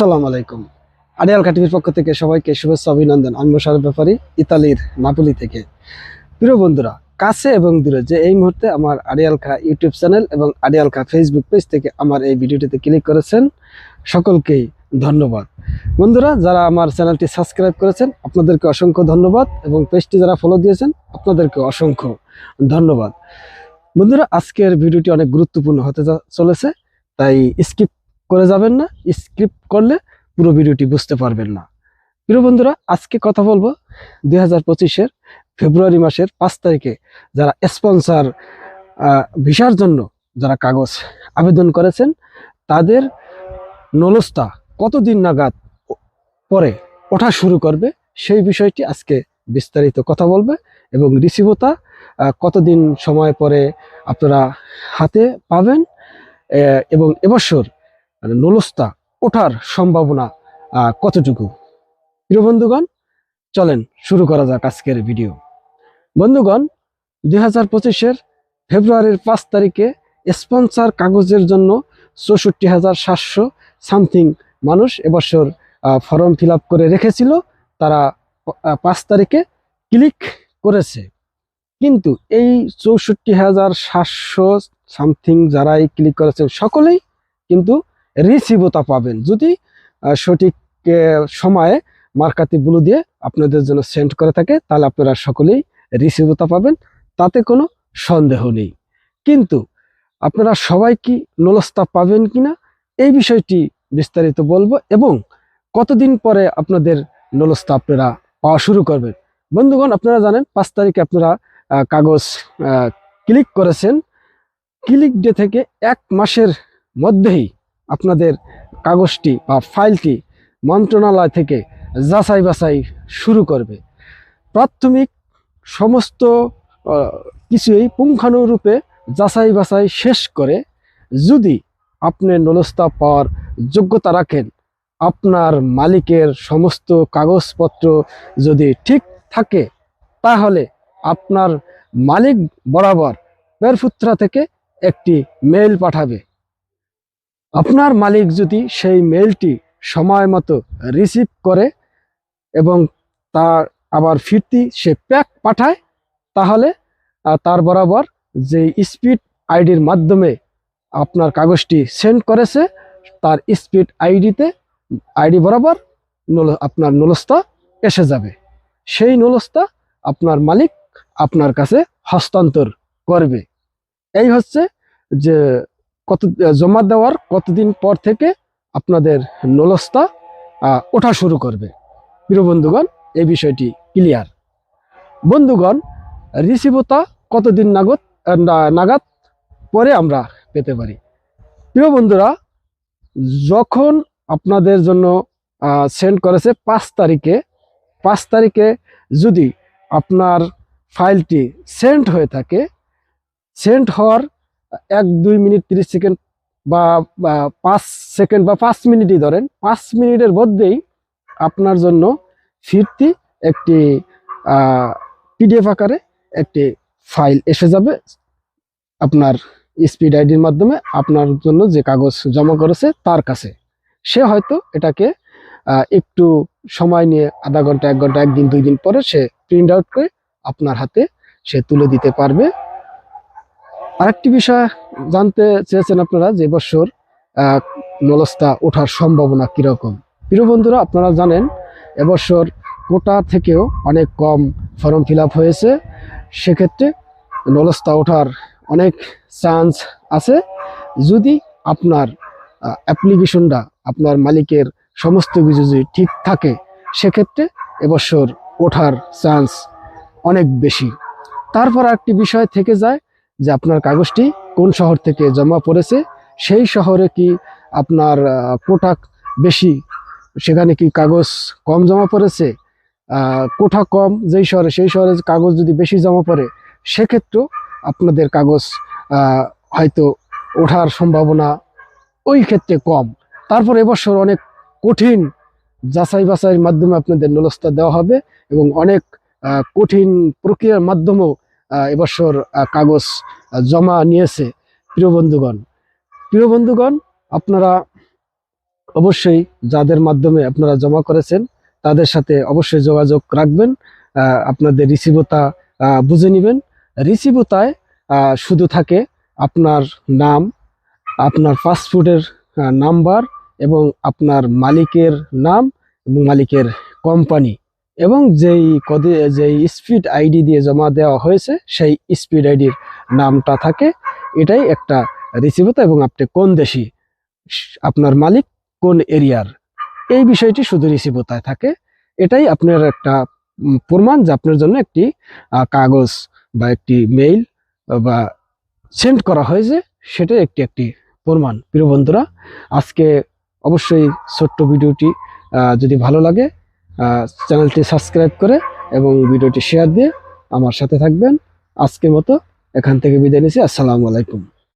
আসসালামু আলাইকুম। আডিয়াল টিভির পক্ষ থেকে সবাইকে শুভেচ্ছা, অভিনন্দন। আমি মোশারফ ব্যাপারী, ইতালির নাপোলি থেকে। প্রিয় বন্ধুরা, কাছে এবং দূরে যে এই মুহূর্তে আমার আডিয়াল খা ইউটিউব চ্যানেল এবং আডিয়াল খা ফেসবুক পেজ থেকে আমার এই ভিডিওটিতে ক্লিক করেছেন, সকলকেই ধন্যবাদ। বন্ধুরা, যারা আমার চ্যানেলটি সাবস্ক্রাইব করেছেন, আপনাদেরকে অসংখ্য ধন্যবাদ এবং পেজটি যারা ফলো দিয়েছেন, আপনাদেরকে অসংখ্য ধন্যবাদ। বন্ধুরা, আজকের ভিডিওটি অনেক গুরুত্বপূর্ণ হতে চলেছে, তাই স্কিপ করে যাবেন না স্কিপ করলে পুরো ভিডিওটি বুঝতে পারবেন না। প্রিয় বন্ধুরা, আজকে কথা বলব দুই হাজার পঁচিশের ফেব্রুয়ারি মাসের পাঁচ তারিখে যারা স্পন্সার ভিসার জন্য যারা কাগজ আবেদন করেছেন, তাদের নলস্তা কতদিন নাগাদ পরে ওঠা শুরু করবে, সেই বিষয়টি আজকে বিস্তারিত কথা বলবে এবং রিসিভতা কতদিন সময় পরে আপনারা হাতে পাবেন এবং এবছর নলস্তা ওঠার সম্ভাবনা কতটুকু? প্রিয় বন্ধুগণ, চলেন শুরু করা যাক আজকের ভিডিও। বন্ধুগণ, দুই হাজার পঁচিশের ফেব্রুয়ারির পাঁচ তারিখে স্পন্সার কাগজের জন্য চৌষট্টি হাজার সাতশো সামথিং মানুষ এবছর ফর্ম ফিল করে রেখেছিল। তারা পাঁচ তারিখে ক্লিক করেছে। কিন্তু এই চৌষট্টি হাজার সাতশো সামথিং যারাই ক্লিক করেছেন, সকলেই কিন্তু রিসিভতা পাবেন। যদি সঠিক সময়ে মার্কাতি ব্লু দিয়ে আপনাদের জন্য সেন্ড করে থাকে, তাহলে আপনারা সকলেই রিসিভতা পাবেন। তাতে কোনো সন্দেহ নেই। কিন্তু আপনারা সবাই কি নলস্তা পাবেন কিনা এই বিষয়টি বিস্তারিত বলব এবং কতদিন পরে আপনাদের নলস্তা আপনারা পাওয়া শুরু করবেন। বন্ধুগণ, আপনারা জানেন, পাঁচ তারিখে আপনারা কাগজ ক্লিক করেছেন। ক্লিক ডে থেকে এক মাসের মধ্যেই আপনাদের কাগজটি বা ফাইলটি মন্ত্রণালয় থেকে যাচাই বাছাই শুরু করবে। প্রাথমিক সমস্ত কিছুই পুঙ্খানুরূপে যাচাই বাছাই শেষ করে যদি আপনি নলস্তা পাওয়ার যোগ্যতা রাখেন, আপনার মালিকের সমস্ত কাগজপত্র যদি ঠিক থাকে, তাহলে আপনার মালিক বরাবর পেরফুত্রা থেকে একটি মেইল পাঠাবে। আপনার মালিক যদি সেই মেইলটি সময় মতো রিসিভ করে এবং তার আবার ফিরতি সে প্যাক পাঠায়, তাহলে তার বরাবর যে স্পিড আইডির মাধ্যমে আপনার কাগজটি সেন্ড করেছে, তার স্পিড আইডিতে, আইডি বরাবর আপনার নলস্তা এসে যাবে। সেই নলস্তা আপনার মালিক আপনার কাছে হস্তান্তর করবে। এই হচ্ছে যে কত জমা দেওয়ার কতদিন পর থেকে আপনাদের নলস্তা ওঠা শুরু করবে। প্রিয় বন্ধুগণ, এই বিষয়টি ক্লিয়ার। বন্ধুগণ রিসিভতা কতদিন নাগত নাগাদ পরে আমরা পেতে পারি। প্রিয় বন্ধুরা, যখন আপনাদের জন্য সেন্ড করেছে পাঁচ তারিখে পাঁচ তারিখে যদি আপনার ফাইলটি সেন্ড হয়ে থাকে সেন্ড হওয়ার এক, দুই মিনিট তিরিশ সেকেন্ড বা পাঁচ সেকেন্ড বা পাঁচ মিনিটই ধরেন, পাঁচ মিনিটের মধ্যেই আপনার জন্য ফিরতি একটি পিডিএফ আকারে একটি ফাইল এসে যাবে আপনার স্পিড আইডির মাধ্যমে আপনার জন্য যে কাগজ জমা করেছে তার কাছে। সে হয়তো এটাকে একটু সময় নিয়ে আধা ঘণ্টা, এক ঘণ্টা, একদিন, দুই দিন পরে সে প্রিন্ট আউট করে আপনার হাতে সে তুলে দিতে পারবে। আরেকটি বিষয় জানতে চেয়েছেন আপনারা যে বছর নলস্তা ওঠার সম্ভাবনা কীরকম। প্রিয় বন্ধুরা, আপনারা জানেন, এবছর কোটা থেকেও অনেক কম ফর্ম ফিল হয়েছে। সেক্ষেত্রে নলস্তা ওঠার অনেক চান্স আছে। যদি আপনার অ্যাপ্লিকেশনটা আপনার মালিকের সমস্ত কিছু যদি ঠিক থাকে, সেক্ষেত্রে এবছর ওঠার চান্স অনেক বেশি। তারপর একটি বিষয় থেকে যায় যে আপনার কাগজটি কোন শহর থেকে জমা পড়েছে, সেই শহরে কি আপনার কোটা বেশি, সেখানে কি কাগজ কম জমা পড়েছে? কোঠা কম, যেই শহরে সেই শহরে কাগজ যদি বেশি জমা পড়ে, সেক্ষেত্রেও আপনাদের কাগজ হয়তো ওঠার সম্ভাবনা ওই ক্ষেত্রে কম। তারপর এবছর অনেক কঠিন যাচাই বাছাইয়ের মাধ্যমে আপনাদের নলস্তা দেওয়া হবে এবং অনেক কঠিন প্রক্রিয়ার মাধ্যমেও এবছর কাগজ জমা নিয়েছে প্রিয় বন্ধুগণ। প্রিয় বন্ধুগণ, আপনারা অবশ্যই যাদের মাধ্যমে আপনারা জমা করেছেন, তাদের সাথে অবশ্যই যোগাযোগ রাখবেন আপনাদের রিসিভতা বুঝে নেবেন। রিসিভতায় শুধু থাকে আপনার নাম, আপনার পাসপোর্টের নাম্বার এবং আপনার মালিকের নাম এবং মালিকের কোম্পানি। এবং যেই কদে, যেই স্পিড আইডি দিয়ে জমা দেওয়া হয়েছে, সেই স্পিড আইডির নামটা থাকে। এটাই একটা রিসিভতা এবং আপনি কোন দেশি, আপনার মালিক কোন এরিয়ার এই বিষয়টি শুধু রিসিভতায় থাকে। এটাই আপনার একটা প্রমাণ যে আপনার জন্য একটি কাগজ বা একটি মেইল বা সেন্ড করা হয়েছে, সেটাই একটি একটি প্রমাণ। প্রিয় বন্ধুরা, আজকে অবশ্যই ছোট্ট ভিডিওটি যদি ভালো লাগে চ্যানেলটি সাবস্ক্রাইব করে এবং ভিডিওটি শেয়ার দিয়ে আমার সাথে থাকবেন। আজকের মতো এখান থেকে বিদায় নিচ্ছি। আসসালামু আলাইকুম।